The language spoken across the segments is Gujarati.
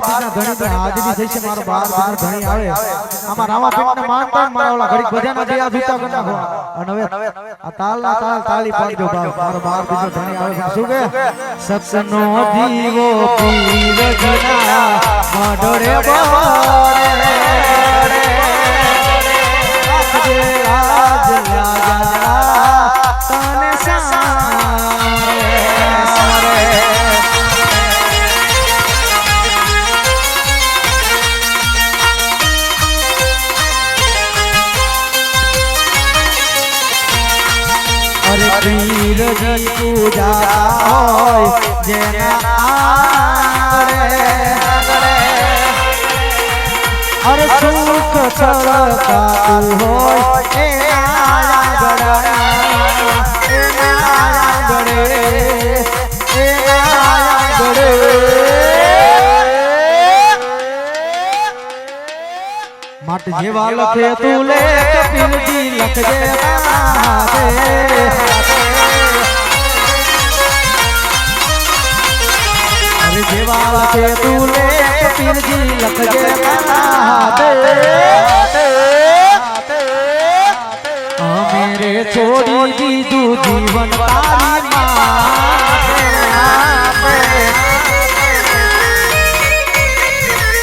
બાર બીજા ધણી હાજરી થઈ છે મારો બાર બાર ધણી આવે. આમાં રામા પીઠને માનતા મારા ઓલા ઘડી ભજન જ આ જૂતા કરી નાખો અને હવે આ તાલ ના તાલ તાલી પાડજો મારો બાર બીજો ધણી આવે. શું કે? સત્સનો દીવો પીર ઘણા મડોરે બહારે પીરજી પૂજા હોય જેના અરે જેવા લખે તું લે કપિલજી લખજે જેવા લખે તું લે પીરજી લખજે માથે અમે રે છોડી દીધું જીવન તારી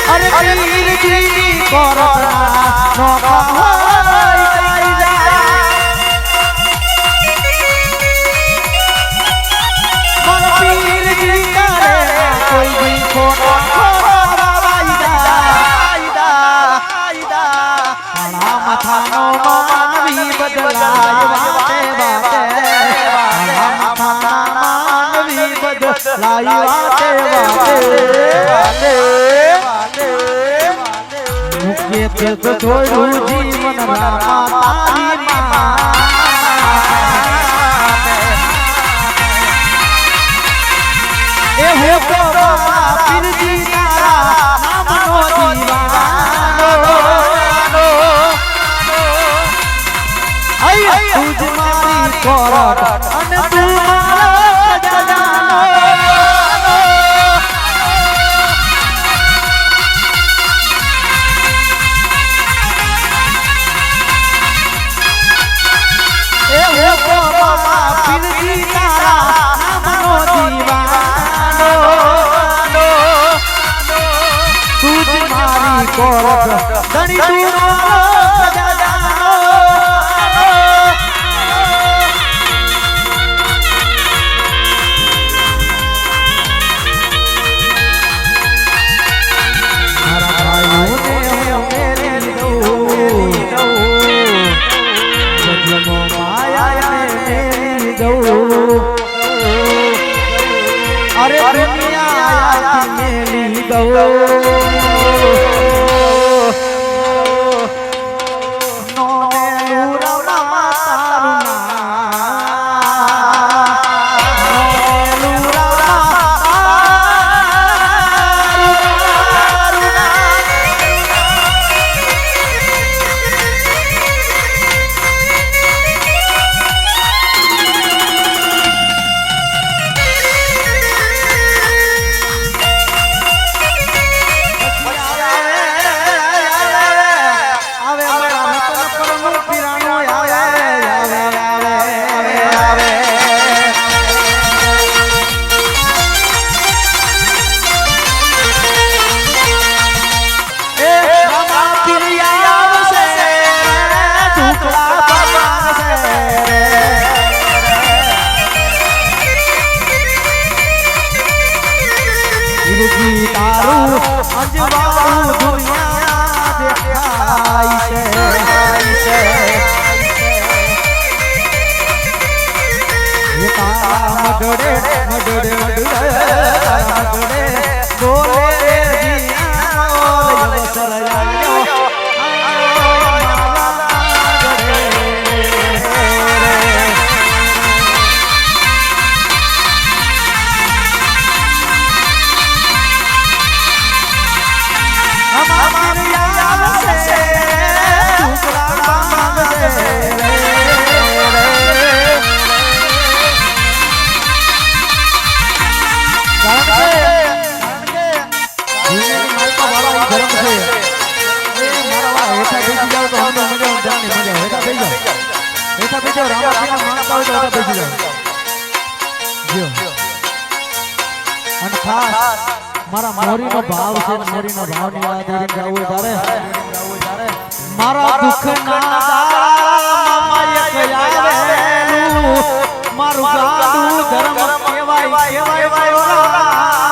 અરે પીરજી કોરતા નોખા જોયું જીવન રામા એ હો આય તુજ મારી કોરટ અને તું મારો ખજાનો એ હો બાબા પીરજી તારા નામનો દીવાનો તુજ મારી કોરટ ધણી તું અરે દુનિયા મેલી દઉં ઈરજી તારું અજવાળું દુનિયા દેખાય છે. મડડે મડડે તારા મડડે બોલે હોય તો હેઠા બેસી જાઓ. જો અને ખાસ મારા મોરીનો ભાવ છે મોરીનો ભાવની વાત કરીને ગાવું હોય ત્યારે. મારા દુઃખના દાડા મામા એક આવેલું. મારું ગાડું ધર્મ કહેવાય કહેવાય.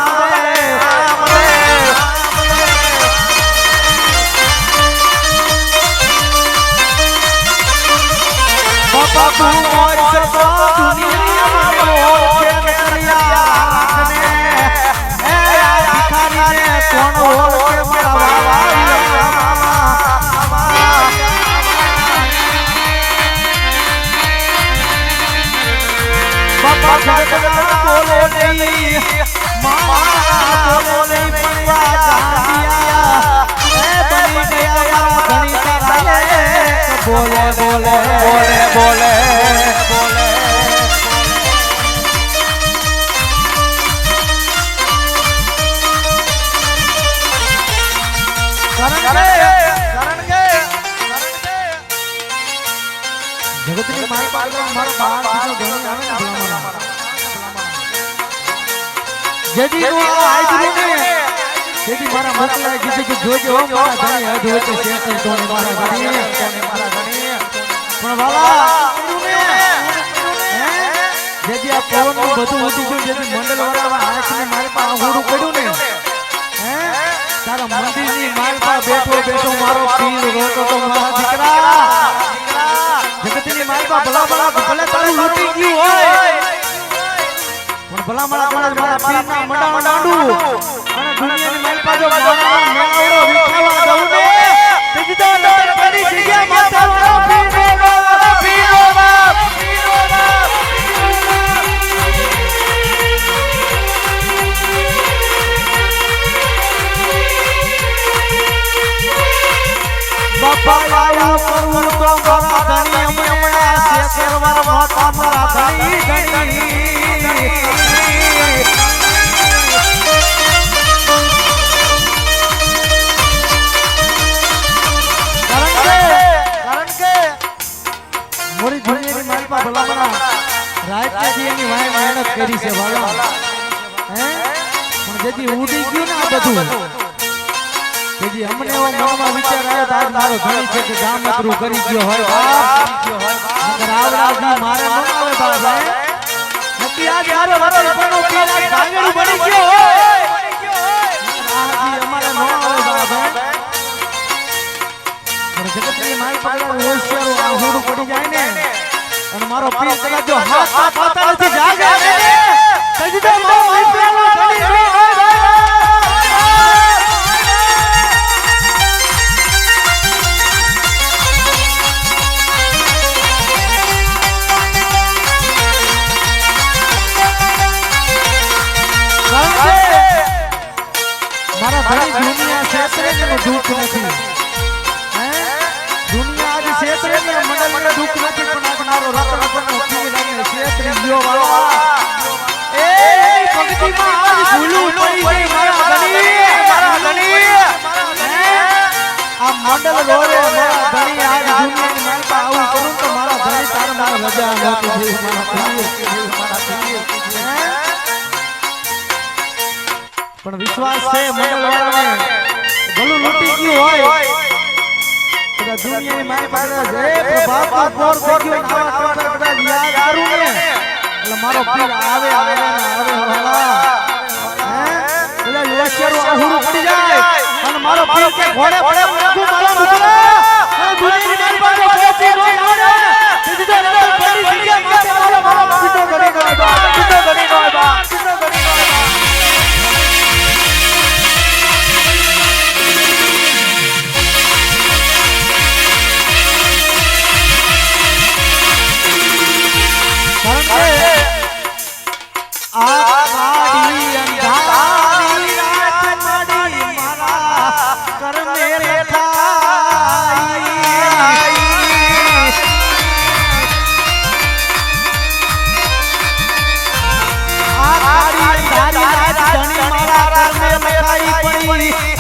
બોલે નહીં મારા બોલે નહીં પૈયા ચાંદિયા તારા બોલે બોલે બોલે બોલે બોલે કારણ કે કારણ કે જગતની મારી પાસે મારો બાર બીજો ધણી આવે ને ભલામણ. જેથી હું આ આયતું ને તેથી મારા મોકલાએ કીધું કે જોજો હો મારા ધણી હદ હોય તો શેતર તો ને મારા ધણી તો ને મારા ધણી પણ આ બધું ગયું જેથી મંડળ વાળા મારી પાસે પડ્યું ને. હે? તારા મંદિરની માલપા બેઠો બેઠો મારો પીર રોતો તો મારા દીકરા. જગતની માલપા ભલા ભલા ભલે તારું લૂટી ગયું હોય. પણ ભલા ભલા ભલા મારા પીરના મંડા. મંડાડું અને દુનિયાની માલપા જો મારા મેળાવડો વિખાવા દઉં ને તેથી તો કરી જગ્યા માતા મારો પીર કરી છે વાલા. હે? પણ જેથી ઉડી ગયું ને આ બધું. તેથી અમને એવો મનમાં વિચાર આવ્યો તો આજ મારો ધણી છે કે ગામ નકરું કરી ગયો હોય બાપ? આવડાવથી મારે ન આવે બાપ, હે? નકી આજ મારો વતનપણો પીર આજ બની ગયો હોય. આજી અમારે ન આવે બાપ, હે? જગતની માય પકડા હોશિયારો આ પડી જાય ને. અને મારો પીર કદાચ જો હાથ પાતા નથી, જાગે. તજી તો મારો માઈ ક્ષેત્રે ને મંડળ ને દુઃખ નથી પણ આજ મારો રતન રતન નો પીર અને ક્ષેત્રે ગયો વાળો એ ભક્તિમાં આજ ભૂલું પડી ગઈ મારા ધણી મારા ધણી હે? આ મંડળ રોરે મારા ધણી આજ દુનિયાની માલપા આવું કરું તો મારા ધણી તારે મારા રજા નહોતી દેવી મારા ધણી મારા ધણી હે? પણ વિશ્વાસ છે મંડળ વાળાને ભલું લૂંટી ગયું હોય કદાચ દુનિયાની મારી પાસે છે. પ્રભાત પર થઈ ગયો. આવા કદાચ યાદ કરું ને. એટલે મારો પીર આવે આવે ને આવે વાલા એટલે લશ્કરો આહુડું પડી જાય. અને મારો પીર કે ઘોડે પડે પ્રભુ મારા અને દુનિયાની મારી પાસે પહોંચી ન આવે સીધી તો અંદર પડી જગ્યા માટે મારો મારો પીતો કરી ગયો બા પીતો કરી ગયો બા પીતો કરી આ